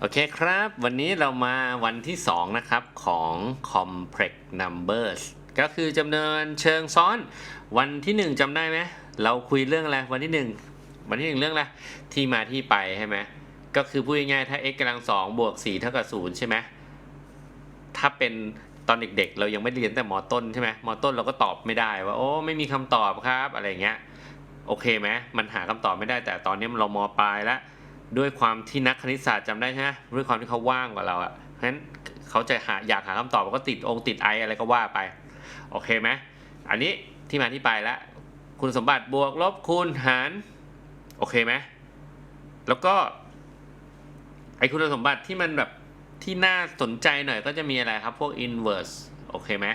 โอเคครับ วันนี้เรามาวันที่ 2 นะครับ ของ complex numbers ก็คือจำนวนเชิงซ้อน วันที่ 1จำได้ไหมเราคุยเรื่องอะไรวันที่ 1 วันที่ 1 เรื่องอะไรที่มาที่ไปใช่ไหมก็คือพูดง่ายๆถ้า x กำลัง2บวก4เท่ากับ0ใช่ไหมถ้าเป็นตอนเด็กๆ เรายังไม่เรียนแต่มอต้นใช่ไหมมอต้นเราก็ตอบไม่ได้ว่าโอ้ไม่มีคำตอบครับอะไรเงี้ยโอเคไหมมันหาคำตอบไม่ได้แต่ตอนนี้เรามอปลายแล้ว ด้วยความที่นักคณิตศาสตร์จำได้ใช่ไหมด้วยความที่เขาว่างกว่าเราอะ่ะเพราะฉะนั้นเขาจะหาอยากหาคำตอบก็ติดองค์ติดไออะไรก็ว่าไป โอเคไหมอันนี้ที่มาที่ไปแล้วคุณสมบัติบวกลบคูณหาร โอเคไหมแล้วก็ไอคุณสมบัติที่มันแบบที่น่าสนใจหน่อยก็จะมีอะไรครับ พวก inverse โอเคไหม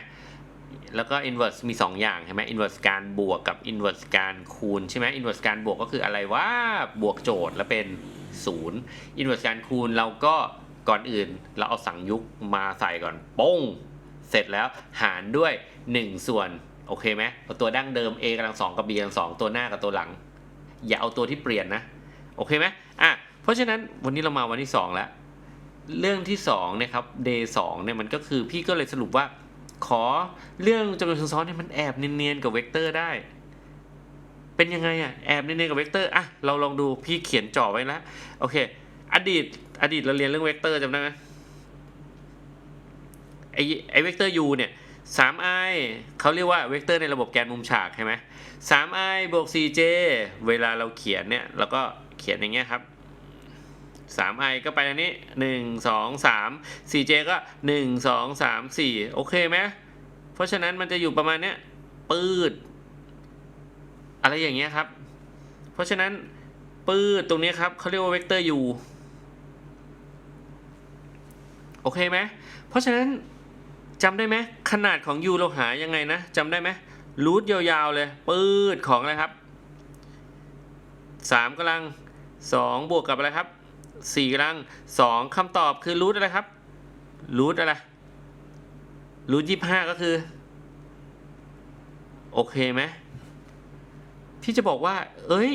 แล้วก็ inverse มี 2 อย่างใช่ไหม inverse การบวกกับ inverse การคูณใช่ไหม inverse การบวกก็คืออะไรว่าบวกโจทย์แล้วเป็น 0 inverse การคูณเราก็ก่อนอื่นเราเอาสังยุกมาใส่ก่อนป้งเสร็จแล้วหารด้วย 1 ส่วนโอเคไหมเอาตัวดั้งเดิม a กำลังสองกับ b กำลังสองตัวหน้ากับตัวหลัง อย่าเอาตัวที่เปลี่ยนนะโอเคไหมอะเพราะฉะนั้นวันนี้เรามาวันที่ 2 แล้ว เรื่องที่2เนี่ยครับ day 2เนี่ยมันก็คือพี่ก็เลยสรุปว่า ขอเรื่องจำนวนเชิงซ้อนเนี่ยมันแอบเนียนๆกับเวกเตอร์ได้ เป็นยังไงอะแอบเนียนกับเวกเตอร์อะเราลองดูพี่เขียนจ่อไว้แล้วโอเค อดีตอดีตเราเรียนเรื่องเวกเตอร์จำได้ไหมไอไอเวกเตอร์ u เนี่ย 3i เขาเรียกว่าเวกเตอร์ในระบบแกนมุมฉากใช่ไหม 3i บวก 4j เวลาเราเขียนเนี่ยเราก็เขียนอย่างเงี้ยครับ 3i ก็ไปอันนี้1 2 3 4j ก็1 2 3 4โอเคไหมเพราะฉะนั้นมันจะอยู่ประมาณเนี้ยปืด อะไรอย่างเงี้ยครับ เพราะฉะนั้นปื้ดตรงนี้ครับเขาเรียกว่าเวกเตอร์ u โอเคไหมเพราะฉะนั้นจำได้ไหมขนาดของ u เราหายังไงนะจำได้ไหมรูทยาวๆเลยปื้ดของอะไรครับ3กำลัง 2 บวกกับอะไรครับ4กำลัง 2คำตอบคือรูทอะไรครับรูทอะไรรูท25ก็คือ โอเคไหม ที่จะบอกว่า เอ้ย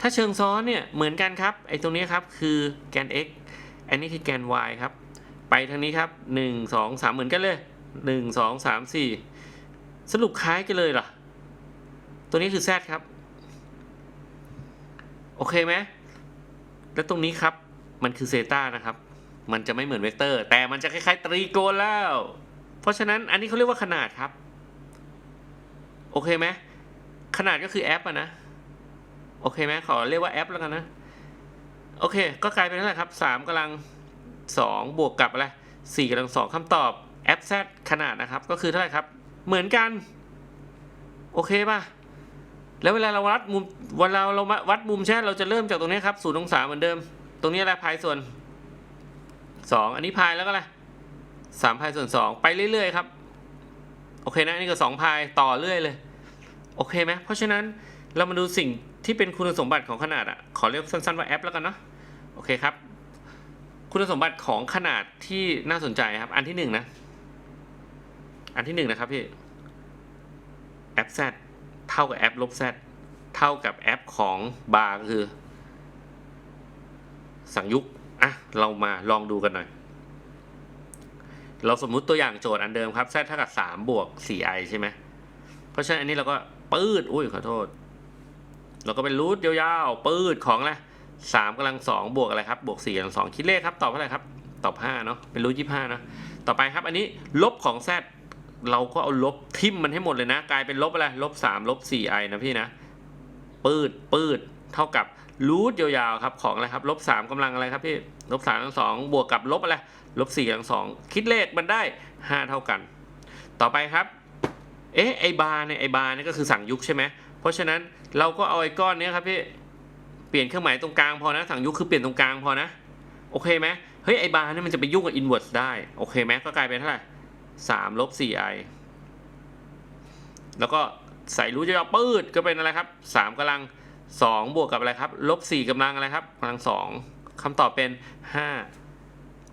ถ้าเชิงซ้อนเนี่ยเหมือนกันครับไอ้ตรงนี้ครับคือแกน x อันนี้คือแกน y ครับ ไปทางนี้ครับ 1 2 3 เหมือนกันเลย 1 2 3 4 สรุปคล้ายกันเลยเหรอ ตัวนี้คือ z ครับ โอเคไหมแล้วตรงนี้ครับมันคือเซตานะครับ มันจะไม่เหมือนเวกเตอร์ แต่มันจะคล้ายๆตรีโกณแล้ว เพราะฉะนั้นอันนี้เขาเรียกว่าขนาดครับ โอเคไหม ขนาดก็คือแอปอะนะ โอเคไหมขอเรียกว่าแอปแล้วกันนะ โอเค ก็กลายเป็นเท่าไหร่ครับสามกำลังสองบวกกับอะไรสี่กำลังสองคำตอบแอปแซขนาดนะครับ ก็คือเท่าไหร่ครับ เหมือนกัน โอเคป่ะ แล้วเวลาเราวัดมุมเวลาเราวัดมุมใช่เราจะเริ่มจากตรงนี้ครับศูนย์องศาเหมือนเดิม ตรงนี้อะไรพายส่วนสองอันนี้พายแล้วก็อะไรสามพายส่วนสองไปเรื่อยๆครับ โอเคนะอันนี่ก็สองพายต่อเรื่อยเลย โอเคไหมเพราะฉะนั้นเรามาดูสิ่งที่เป็นคุณสมบัติของขนาดอะขอเรียกสั้นๆว่าแอปแล้วกันเนาะโอเคครับ คุณสมบัติของขนาดที่น่าสนใจครับ อันที่หนึ่งนะ อันที่หนึ่งนะครับพี่แอป z เท่ากับแอปลบ z เท่ากับแอปของบาร์คือ สังยุกอะเรามาลองดูกันหน่อย เราสมมุติตัวอย่างโจทย์อันเดิมครับ z เท่ากับ3บวก 4i ใช่ไหมเพราะฉะนั้นอันนี้เราก็ ปืดอุ้ยขอโทษเราก็เป็นรูทยาวๆปืดของอะไรสามกำลังสองบวกอะไรครับ บวกสี่กำลังสองคิดเลขครับ ตอบเท่าไหร่ครับ ตอบห้าเนาะ เป็นรูทยี่ห้าเนาะ ต่อไปครับ อันนี้ลบของ z เราก็เอาลบทิมมันให้หมดเลยนะ กลายเป็นลบอะไร ลบสามลบสี่ไอนะพี่นะ ปืดปืดเท่ากับรูทยาวๆครับของอะไรครับ ลบสามกำลังอะไรครับพี่ ลบสามกำลังสองบวกกับลบอะไร ลบสี่กำลังสองคิดเลขมันได้ห้าเท่ากัน ต่อไปครับ เอ๊ะไอบาร์เนี่ยไอบาร์เนี่ยก็คือสั่งยุคใช่ไหมเพราะฉะนั้นเราก็เอาไอ้ก้อนนี้ครับพี่เปลี่ยนเครื่องหมายตรงกลางพอนะสั่งยุคคือเปลี่ยนตรงกลางพอนะโอเคไหมเฮ้ยไอบาร์เนี่ยมันจะไปยุ่งกับอินเวอร์สได้โอเคไหมก็กลายเป็นเท่าไหร่สามลบสี่ไอแล้วก็ใส่รู้จะเอาปืดก็เป็นอะไรครับสามกำลังสองบวกกับอะไรครับลบสี่กำลังอะไรครับกำลังสองคำตอบเป็นห้า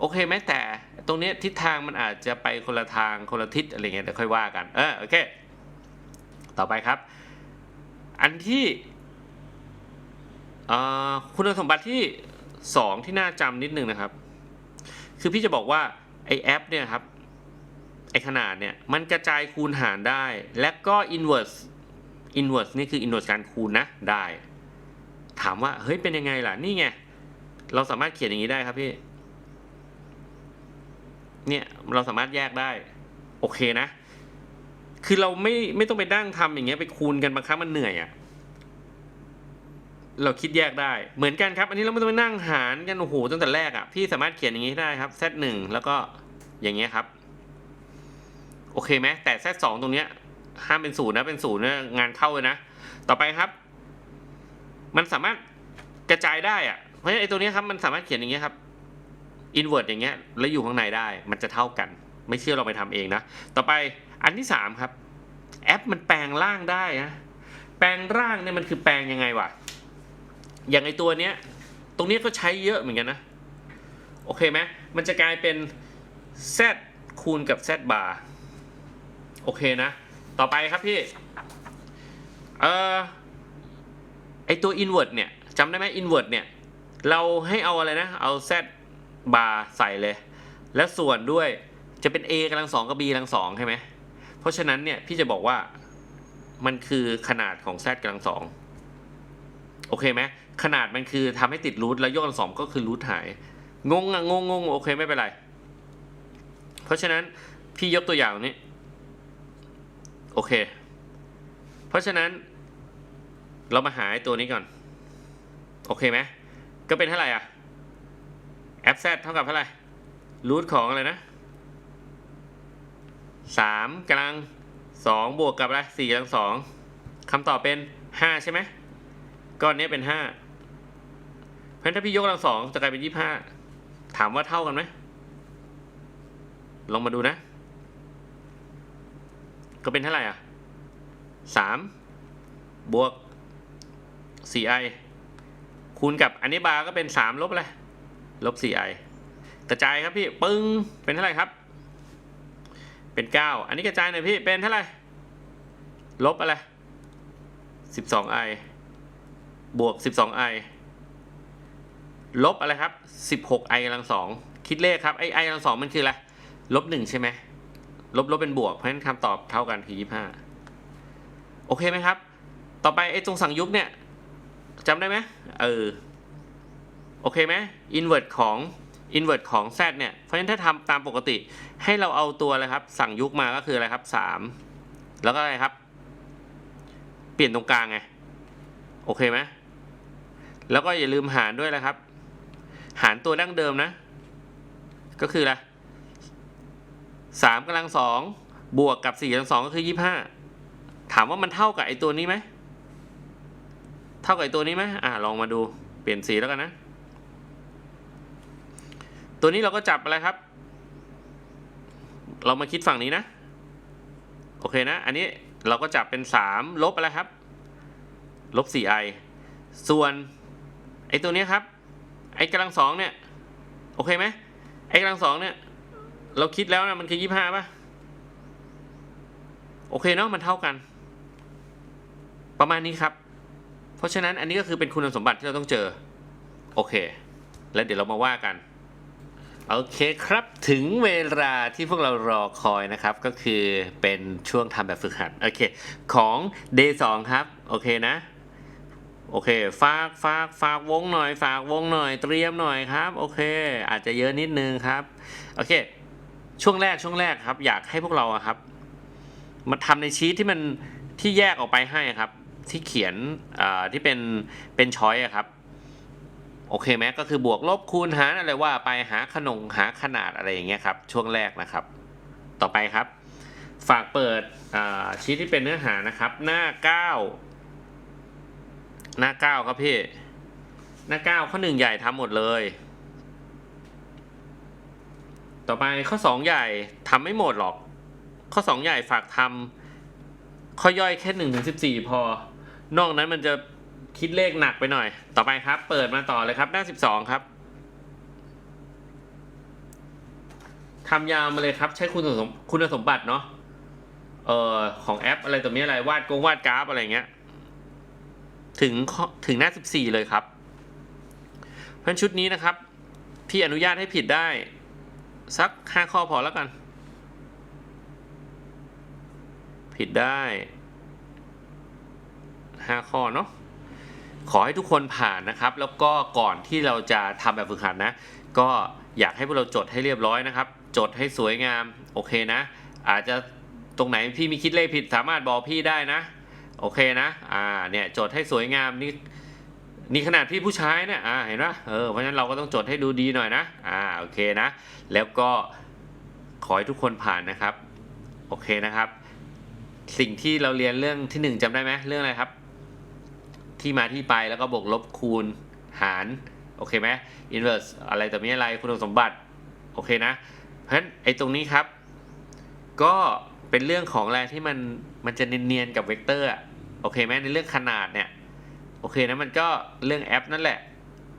โอเคไหมแต่ตรงนี้ทิศทางมันอาจจะไปคนละทางคนละทิศอะไรเงี้ยเดี๋ยวค่อยว่ากันเออโอเค ต่อไปครับ อันที่คุณสมบัติที่สองที่น่าจำนิดนึงนะครับ คือพี่จะบอกว่าไอแอปเนี่ยครับไอขนาดเนี่ยมันกระจายคูณหารได้ และก็ inverse inverse นี่คือ inverse การคูณนะได้ ถามว่าเฮ้ยเป็นยังไงล่ะนี่ไงเราสามารถเขียนอย่างนี้ได้ครับพี่ เนี่ยเราสามารถแยกได้ โอเคนะ คือเราไม่ไม่ต้องไปนั่งทำอย่างเงี้ยไปคูณกันบางครั้งมันเหนื่อยอะ่ะเราคิดแยกได้เหมือนกันครับ อันนี้เราไม่ต้องไปนั่งหารกันโอ้โหตั้งแต่แรกอะ่ะพี่สามารถเขียนอย่างนี้ได้ครับ z หนึ่งแล้วก็อย่างเงี้ยครับ โอเคไหมแต่ z สองตรงเนี้ยห้ามเป็นศูนย์นะเป็นศูนย์เนี่ยงานเข้าเลยนะ ต่อไปครับ มันสามารถกระจายได้อะเพราะฉะนั้นไอ้ตัวเนี้ยครับมันสามารถเขียนอย่างเงี้ยครับ อินเวอร์อย่างเงี้ยแล้วอยู่ข้างในได้มันจะเท่ากัน ไม่เชื่อเราไปทำเองนะ ต่อไปอันที่สามครับ แอปมันแปลงร่างได้นะแปลงร่างเนี่ยมันคือแปลงยังไงวะอย่างไอตัวเนี้ยตรงนี้ก็ใช้เยอะเหมือนกันนะ โอเคไหมมันจะกลายเป็น z คูณกับ z บาร์โอเคนะ ต่อไปครับพี่เอ่อไอตัว invert เนี่ยจำได้ไหม invert เนี่ย เราให้เอาอะไรนะ เอา z บาร์ใส่เลย แล้วส่วนด้วยจะเป็น a กำลังสองกับ b กำลังสองใช่ไหมเพราะฉะนั้นเนี่ยพี่จะบอกว่ามันคือขนาดของ z กำลังสองโอเคไหมขนาดมันคือทำให้ติดรูทแล้วยกกำลังสองก็คือรูทหาย งงอะงงงงโอเคไม่เป็นไร เพราะฉะนั้นพี่ยกตัวอย่างนี้โอเค เพราะฉะนั้น เรามาหาตัวนี้ก่อน โอเคไหมก็เป็นเท่าไหร่อะ f z เท่ากับเท่าไหร่รูทของอะไรนะสามกำลังสองบวกกับอะไรสี่กำลังสองคำตอบเป็นห้าใช่ไหมก้อนนี้เป็นห้าเพราะฉะนั้นถ้าพี่ยกกำลังสองจะกลายเป็นยี่ห้าถามว่าเท่ากันไหมลองมาดูนะ ก็เป็นเท่าไหร่อะสามบวกสี่ไอคูณกับอันนี้บาร์ก็เป็นสามลบอะไร ลบสี่ไอกระจายครับพี่ ปึ้ง เป็นเท่าไหร่ครับ เป็นเก้าอันนี้กระจายหน่อยพี่ เป็นเท่าไหร่ ลบอะไรสิบสองไอบวกสิบสองไอลบอะไรครับสิบหกำลังสอง คิดเลขครับ ไอไอกำลังสองมันคืออะไร ลบหนึ่งใช่ไหม ลบลบเป็นบวก เพราะฉะนั้นคำตอบเท่ากันคือยี่ห้าโอเคไหมครับ ต่อไปไอ้ตรงสั่งยุบเนี่ยจำได้ไหมเออ โอเคไหมอินเวอร์ตของอินเวอร์ตของ z เนี่ย เพราะฉะนั้นถ้าทำตามปกติให้เราเอาตัวอะไรครับ สั่งยุกมาก็คืออะไรครับสามแล้วก็อะไรครับ เปลี่ยนตรงกลางไง โอเคไหมแล้วก็อย่าลืมหารด้วยนะครับ หารตัวดั้งเดิมนะ ก็คืออะไรสามกำลังสองบวกกับสี่กำลังสองก็คือยี่ห้าถามว่ามันเท่ากับไอตัวนี้ไหม เท่ากับไอตัวนี้ไหมอ่าลองมาดูเปลี่ยนสีแล้วกันนะ ตัวนี้เราก็จับอะไรครับ เรามาคิดฝั่งนี้นะ โอเคนะ อันนี้เราก็จับเป็นสามลบอะไรครับ ลบสี่ไอส่วนไอตัวนี้ครับ ไอกำลังสองเนี่ย โอเคไหมไอกำลังสองเนี่ย เราคิดแล้วนะมันคือยี่ห้าป่ะ โอเคเนาะมันเท่ากัน ประมาณนี้ครับ เพราะฉะนั้นอันนี้ก็คือเป็นคุณสมบัติที่เราต้องเจอ โอเค แล้วเดี๋ยวเรามาว่ากัน โอเคครับถึงเวลาที่พวกเรารอคอยนะครับ ก็คือเป็นช่วงทำแบบฝึกหัดโอเคของ day 2ครับ โอเคนะ โอเค ฝากฝากฝากวงหน่อย ฝากวงหน่อยเตรียมหน่อยครับ โอเค อาจจะเยอะนิดนึงครับ โอเค ช่วงแรกช่วงแรกครับ อยากให้พวกเราครับ มาทำในชีตที่มันที่แยกออกไปให้ครับ ที่เขียนที่เป็นเป็นช้อยครับ โอเคไหมก็คือบวกลบคูณหารอะไรว่าไปหาขนงหาขนาดอะไรอย่างเงี้ยครับ ช่วงแรกนะครับ ต่อไปครับ ฝากเปิดชีตที่เป็นเนื้อหานะครับ หน้า 9 หน้า 9 ครับพี่ หน้า 9 ข้อ 1 ใหญ่ทำหมดเลย ต่อไปข้อ 2 ใหญ่ทำไม่หมดหรอก ข้อ 2 ใหญ่ฝากทำข้อย่อยแค่1ถึง14 พอ นอกนั้นมันจะ คิดเลขหนักไปหน่อย ต่อไปครับ เปิดมาต่อเลยครับ หน้า12ครับทำยาวมาเลยครับ ใช้คุณสมคุณสมบัติเนาะเอ่อของแอปอะไรตัวนี้อะไรวาดกงวาดกราฟอะไรเงี้ย ถึงถึงหน้า14เลยครับ เพราะฉะนั้นชุดนี้นะครับ พี่อนุญาตให้ผิดได้ สักห้าข้อพอแล้วกัน ผิดได้ห้าข้อเนาะ ขอให้ทุกคนผ่านนะครับ แล้วก็ก่อนที่เราจะทำแบบฝึกหัดนะ ก็อยากให้พวกเราจดให้เรียบร้อยนะครับ จดให้สวยงามโอเคนะ อาจจะตรงไหนพี่มีคิดเลขผิดสามารถบอกพี่ได้นะ โอเคนะอ่าเนี่ยจดให้สวยงามนี่นี่ขนาดพี่ผู้ชายเนี่ยอ่าเห็นปะเออเพราะฉะนั้นเราก็ต้องจดให้ดูดีหน่อยนะอ่าโอเคนะ แล้วก็ขอให้ทุกคนผ่านนะครับ โอเคนะครับ สิ่งที่เราเรียนเรื่องที่หนึ่งจำได้ไหมเรื่องอะไรครับ ที่มาที่ไปแล้วก็บวกลบคูณหาร โอเคไหม inverse อะไรแต่ไม่อะไรคุณสมบัติ โอเคนะ เพราะฉะนั้นไอ้ตรงนี้ครับ ก็เป็นเรื่องของอะไรที่มันมันจะเนียนๆกับเวกเตอร์อะโอเคไหมในเรื่องขนาดเนี่ย โอเคนะมันก็เรื่องแอปนั่นแหละ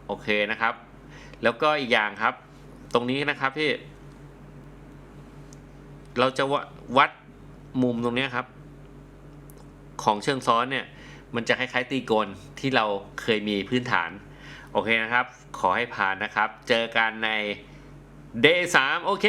โอเคนะครับ แล้วก็อีกอย่างครับ ตรงนี้นะครับพี่ เราจะวัดมุมตรงนี้ครับ ของเชิงซ้อนเนี่ย มันจะคล้ายๆตีกลที่เราเคยมีพื้นฐาน โอเคนะครับ ขอให้ผ่านนะครับ เจอกันใน day 3โอเค